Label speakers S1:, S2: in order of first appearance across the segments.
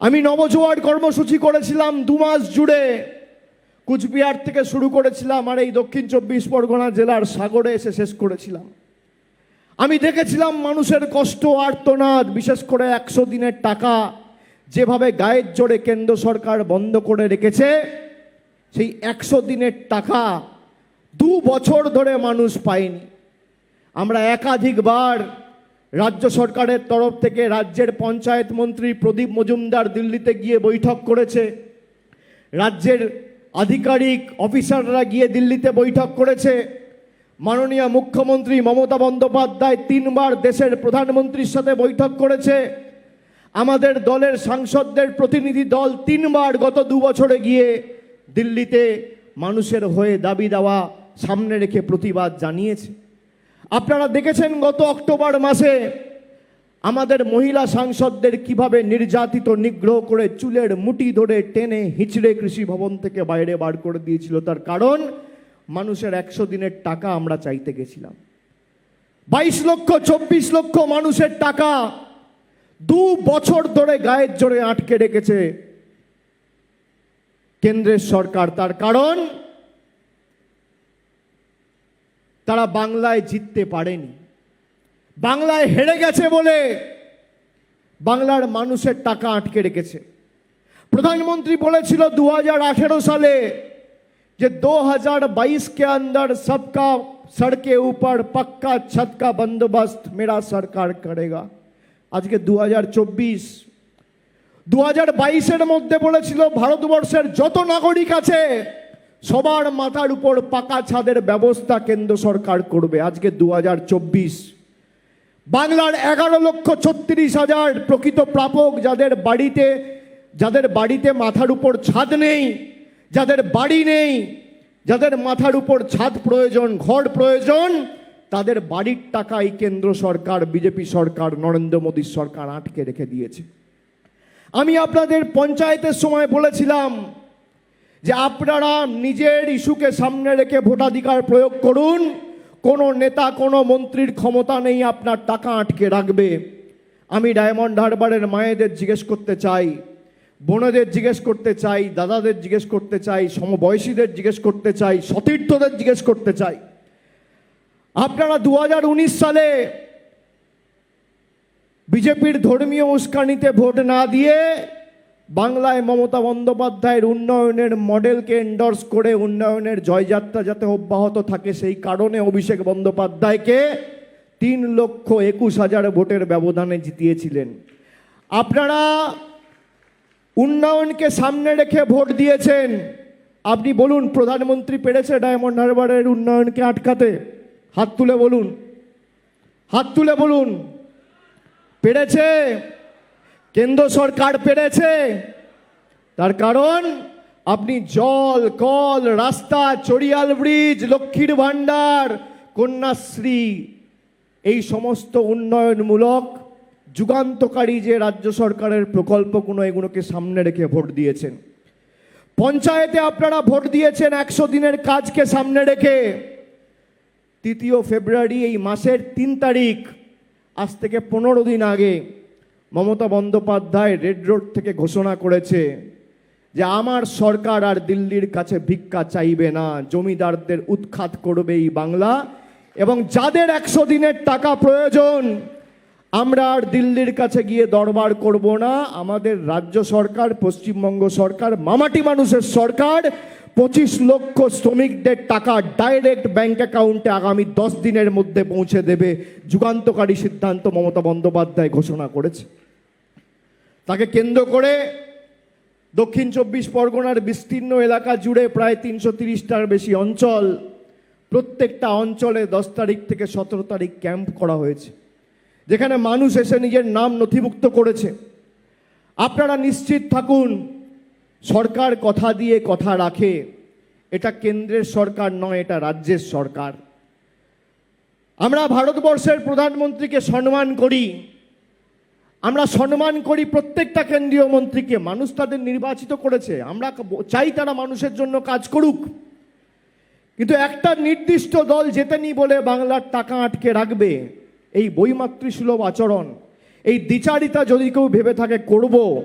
S1: আমি নবজোয়ার কর্মসূচি করেছিলাম দু মাস জুড়ে। কুচবিহার থেকে শুরু করেছিলাম আর এই দক্ষিণ চব্বিশ পরগনা জেলার সাগরে এসে শেষ করেছিলাম। আমি দেখেছিলাম মানুষের কষ্ট, আর্তনাদ, বিশেষ করে একশো দিনের টাকা যেভাবে গায়ের জোরে কেন্দ্র সরকার বন্ধ করে রেখেছে, সেই একশো দিনের টাকা দু বছর ধরে মানুষ পায়নি। আমরা একাধিকবার রাজ্য সরকারের তরফ থেকে রাজ্যের পঞ্চায়েত মন্ত্রী প্রদীপ মজুমদার দিল্লিতে গিয়ে বৈঠক করেছে। রাজ্যের আধিকারিক অফিসাররা গিয়ে দিল্লিতে বৈঠক করেছে। মাননীয় মুখ্যমন্ত্রী মমতা বন্দ্যোপাধ্যায় তিনবার দেশের প্রধানমন্ত্রীর সাথে বৈঠক করেছে। আমাদের দলের সাংসদদের প্রতিনিধি দল তিনবার গত দু বছরে গিয়ে দিল্লিতে মানুষের হয়ে দাবি দেওয়া সামনে রেখে প্রতিবাদ জানিয়েছে। আপনারা দেখেছেন গত অক্টোবর মাসে আমাদের মহিলা সাংসদদের কীভাবে নির্যাতিত, নিগ্রহ করে চুলের মুটি ধরে টেনে হিচড়ে কৃষি ভবন থেকে বাইরে বার করে দিয়েছিল। তার কারণ, মানুষের একশো দিনের টাকা আমরা চাইতে গেছিলাম। বাইশ লক্ষ, চব্বিশ লক্ষ মানুষের টাকা দু বছর ধরে গায়ের জোরে আটকে রেখেছে কেন্দ্রের সরকার। তার কারণ তারা বাংলায় জিততে পারেনি বাংলায় হেরে গেছে বলে বাংলার মানুষের টাকা আটকে রেখেছে প্রধানমন্ত্রী বলেছিল দু সালে যে দो हजार बाईस के अंदर सबका सड़के ऊपर पक्का छत का बंदोबस्त मेरा सरकार करेगा আজকে দু হাজার চব্বিশ দু হাজার বাইশের মধ্যে বলেছিল ভারতবর্ষের যত নাগরিক আছে সবার মাথার উপর পাকা ছাদের ব্যবস্থা কেন্দ্র সরকার করবে আজকে দু হাজার চব্বিশ। বাংলার এগারো লক্ষ ছত্রিশ হাজার প্রকৃত প্রাপক যাদের বাড়িতে যাদের বাড়িতে মাথার উপর ছাদ নেই, যাদের বাড়ি নেই, যাদের মাথার উপর ছাদ প্রয়োজন, ঘর প্রয়োজন, তাদের বাড়ির টাকাই কেন্দ্র সরকার, বিজেপি সরকার, নরেন্দ্র মোদীর সরকার আটকে রেখে দিয়েছে। আমি আপনাদের পঞ্চায়েতের সময় বলেছিলাম যে আপনারা নিজের ইস্যুকে সামনে রেখে ভোটাধিকার প্রয়োগ করুন, কোনো নেতা, কোনো মন্ত্রীর ক্ষমতা নেই আপনার টাকা আটকে রাখবে। আমি ডায়মন্ড হারবারের মায়েদের জিজ্ঞেস করতে চাই, বোনেদের জিজ্ঞেস করতে চাই, দাদাদের জিজ্ঞেস করতে চাই, সমবয়সীদের জিজ্ঞেস করতে চাই, সতীর্থদের জিজ্ঞেস করতে চাই। আপনারা দু হাজার উনিশ সালে বিজেপির ধর্মীয় উস্কানিতে ভোট না দিয়ে বাংলায় মমতা বন্দ্যোপাধ্যায়ের উন্নয়নের মডেলকে এন্ডর্স করে উন্নয়নের জয়যাত্রা যাতে অব্যাহত থাকে, সেই কারণে অভিষেক বন্দ্যোপাধ্যায়কে তিন লক্ষ একুশ হাজার ভোটের ব্যবধানে জিতিয়েছিলেন। আপনারা উন্নয়নকে সামনে রেখে ভোট দিয়েছেন। আপনি বলুন, প্রধানমন্ত্রী পেরেছে ডায়মন্ড হারবারের উন্নয়নকে আটকাতে? হাত তুলে বলুন। হাত তুলে বলুন। পেরেছে কেন্দ্র সরকার পেরেছে। তার কারণ, আপনি জল, কল, রাস্তা, চড়িয়াল ব্রিজ, লক্ষ্মীর ভাণ্ডার, কন্যাশ্রী, এই সমস্ত উন্নয়নমূলক, যুগান্তকারী যে রাজ্য সরকারের প্রকল্পগুলো, এগুলোকে সামনে রেখে ভোট দিয়েছেন। পঞ্চায়েতে আপনারা ভোট দিয়েছেন একশো দিনের কাজকে সামনে রেখে। তৃতীয় ফেব্রুয়ারি এই মাসের তিন তারিখ, আজ থেকে পনেরো দিন আগে মমতা বন্দ্যোপাধ্যায় রেড রোড থেকে ঘোষণা করেছে যে আমার সরকার আর দিল্লির কাছে ভিক্ষা চাইবে না, জমিদারদের উৎখাত করবে এই বাংলা এবং যাদের একশো দিনের টাকা প্রয়োজন, আমরা আর দিল্লির কাছে গিয়ে দরবার করব না। আমাদের রাজ্য সরকার, পশ্চিমবঙ্গ সরকার, মামাটি মানুষের সরকার পঁচিশ লক্ষ শ্রমিকদের টাকা ডাইরেক্ট ব্যাংক অ্যাকাউন্টে আগামী দশ দিনের মধ্যে পৌঁছে দেবে যুগান্তকারী সিদ্ধান্ত মমতা বন্দ্যোপাধ্যায় ঘোষণা করেছে। তাকে কেন্দ্র করে দক্ষিণ চব্বিশ পরগনার বিস্তীর্ণ এলাকা জুড়ে প্রায় তিনশো তিরিশটার বেশি অঞ্চল, প্রত্যেকটা অঞ্চলে দশ তারিখ থেকে সতেরো তারিখ ক্যাম্প করা হয়েছে, যেখানে মানুষ এসে নিজের নাম নথিভুক্ত করেছে। আপনারা নিশ্চিত থাকুন, সরকার কথা দিয়ে কথা রাখে। এটা কেন্দ্রের সরকার নয়, এটা রাজ্যের সরকার। আমরা ভারতবর্ষের প্রধানমন্ত্রীকে সম্মান করি। আমরা সম্মান করি প্রত্যেকটা কেন্দ্রীয় মন্ত্রীকে। মানুষ তাদের নির্বাচিত করেছে। আমরা চাই তারা মানুষের জন্য কাজ করুক। কিন্তু একটা নির্দিষ্ট দল জেতেনি বলে বাংলার টাকা আটকে রাখবে, এই বইমাতৃসুলভ আচরণ। এই দ্বিচারিতা যদি কেউ ভেবে থাকে, করব।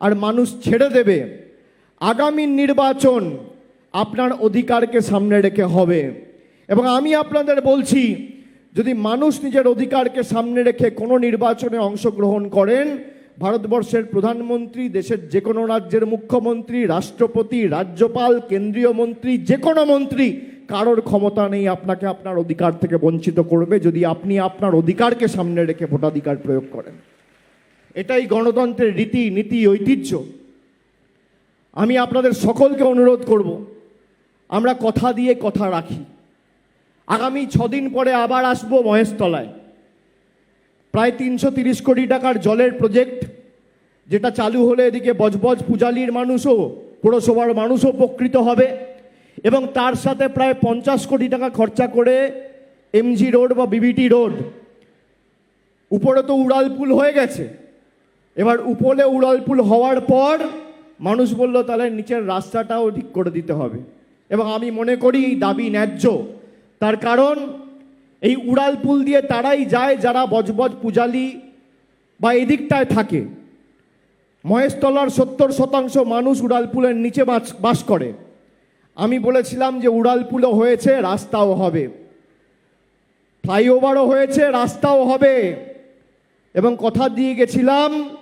S1: আর মানুষ ছেড়ে দেবে। আগামী নির্বাচন আপনার অধিকারকে সামনে রেখে হবে। এবং আমি আপনাদের বলছি, যদি মানুষ নিজের অধিকারকে সামনে রেখে কোনো নির্বাচনে অংশগ্রহণ করেন, ভারতবর্ষের প্রধানমন্ত্রী, দেশের যে কোনো রাজ্যের মুখ্যমন্ত্রী, রাষ্ট্রপতি, রাজ্যপাল, কেন্দ্রীয় মন্ত্রী যে কোনো মন্ত্রী, কারোর ক্ষমতা নেই আপনাকে আপনার অধিকার থেকে বঞ্চিত করবে যদি আপনি আপনার অধিকারকে সামনে রেখে ভোটাধিকার প্রয়োগ করেন। এটাই গণতন্ত্রের রীতি, নীতি, ঐতিহ্য। আমি আপনাদের সকলকে অনুরোধ করব আমরা কথা দিয়ে কথা রাখি। আগামী ছদিন পরে আবার আসব মহেশতলায়। প্রায় তিনশো তিরিশ কোটি টাকার জলের প্রজেক্ট, যেটা চালু হলে এদিকে বজবজ পূজালির মানুষও, পুরসভার মানুষও উপকৃত হবে এবং তার সাথে প্রায় পঞ্চাশ কোটি টাকা খরচা করে এমজি রোড বা বিবিটি রোড উপরে তো উড়ালপুল হয়ে গেছে। এবার উপরে উড়ালপুল হওয়ার পর মানুষ বলল, তাহলে নিচের রাস্তাটাও ঠিক করে দিতে হবে। এবং আমি মনে করি এই দাবি ন্যায্য। তার কারণ, এই উড়ালপুল দিয়ে তারাই যায় যারা বজবজ পূজালি বা এদিকটায় থাকে। মহেশতলার সত্তর শতাংশ মানুষ উড়ালপুলের নিচে বাস বাস করে। আমি বলেছিলাম যে উড়ালপুলও হয়েছে, রাস্তাও হবে। ফ্লাইওভারও হয়েছে, রাস্তাও হবে। এবং কথা দিয়ে গেছিলাম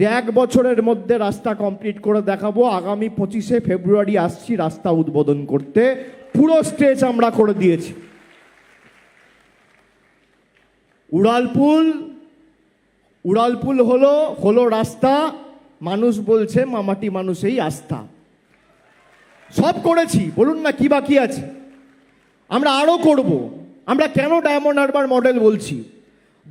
S1: যে এক বছরের মধ্যে রাস্তা কমপ্লিট করে দেখাবো। আগামী পঁচিশে ফেব্রুয়ারি আসছি রাস্তা উদ্বোধন করতে। পুরো স্টেজ আমরা করে দিয়েছি। উড়ালপুল উড়ালপুল হলো হলো রাস্তা। মানুষ বলছে, মামাটি মানুষেই আস্থা। সব করেছি, বলুন না কি বাকি আছে? আমরা আরও করব। আমরা কেন ডায়মন্ড হারবার মডেল বলছি?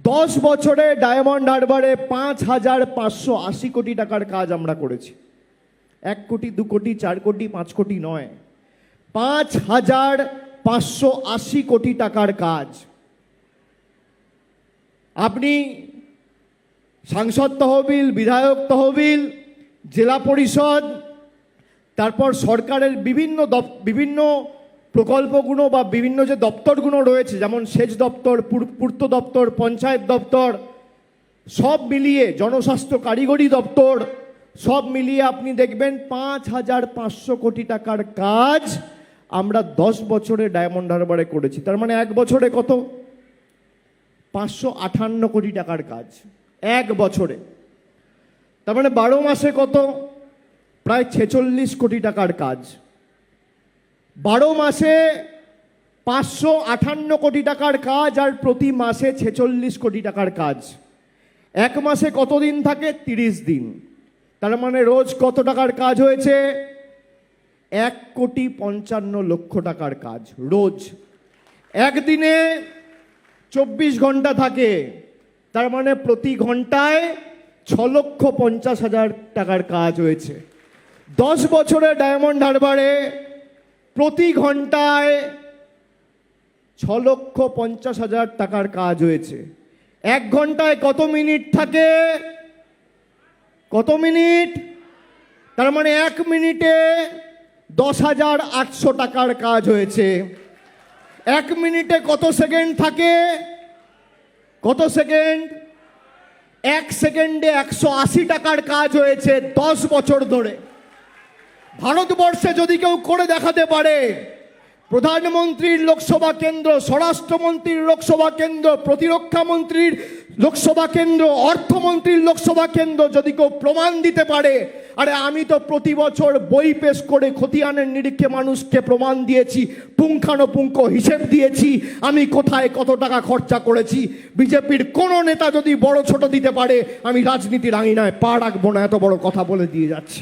S1: দশ বছরে ডায়মন্ড হারবারে পাঁচ হাজার পাঁচশো আশি কোটি টাকার কাজ আমরা করেছি। এক কোটি, দু কোটি, চার কোটি, পাঁচ কোটি নয়। পাঁচ হাজার পাঁচশো আশি কোটি টাকার কাজ। আপনি সাংসদ তহবিল, বিধায়ক তহবিল, জেলা পরিষদ, তারপর সরকারের বিভিন্ন বিভিন্ন প্রকল্পগুলো বা বিভিন্ন যে দপ্তরগুলো রয়েছে, যেমন সেচ দপ্তর, পূর- পূর্ত দপ্তর, পঞ্চায়েত দপ্তর, সব মিলিয়ে জনস্বাস্থ্য কারিগরি দপ্তর, সব মিলিয়ে আপনি দেখবেন পাঁচ হাজার পাঁচশো কোটি টাকার কাজ আমরা দশ বছরে ডায়মন্ড হারবারে করেছি। তার মানে এক বছরে কত? পাঁচশো আটান্ন কোটি টাকার কাজ। এক বছরে। তার মানে বারো মাসে কত? প্রায় ছেচল্লিশ কোটি টাকার কাজ। বারো মাসে পাঁচশো আটান্ন কোটি টাকার কাজ আর প্রতি মাসে ছেচল্লিশ কোটি টাকার কাজ। এক মাসে কত দিন থাকে? তিরিশ দিন। তার মানে রোজ কত টাকার কাজ হয়েছে? এক কোটি পঞ্চান্ন লক্ষ টাকার কাজ, রোজ। একদিনে চব্বিশ ঘণ্টা থাকে। তার মানে প্রতি ঘন্টায় ছ লক্ষ পঞ্চাশ হাজার টাকার কাজ হয়েছে। দশ বছরে ডায়মন্ড হারবারে প্রতি ঘন্টায় ছ লক্ষ পঞ্চাশ হাজার টাকার কাজ হয়েছে। এক ঘন্টায় কত মিনিট থাকে? কত মিনিট? তার মানে এক মিনিটে দশ হাজার আটশো টাকার কাজ হয়েছে। এক মিনিটে কত সেকেন্ড থাকে? কত সেকেন্ড? এক সেকেন্ডে একশো আশি টাকার কাজ হয়েছে দশ বছর ধরে। ভারতবর্ষে যদি কেউ করে দেখাতে পারে, প্রধানমন্ত্রীর লোকসভা কেন্দ্র, স্বরাষ্ট্রমন্ত্রীর লোকসভা কেন্দ্র, প্রতিরক্ষা মন্ত্রীর লোকসভা কেন্দ্র, অর্থমন্ত্রীর লোকসভা কেন্দ্র যদি কেউ প্রমাণ দিতে পারে, আরে আমি তো প্রতি বছর বই পেশ করে খতিয়ানের নিরীক্ষে মানুষকে প্রমাণ দিয়েছি, পুঙ্খানুপুঙ্খ হিসেব দিয়েছি, আমি কোথায় কত টাকা খরচা করেছি, বিজেপির কোনো নেতা যদি বড় ছোট দিতে পারে, আমি রাজনীতির আঙিনায় পা রাখব না, এত বড় কথা বলে দিয়ে যাচ্ছি।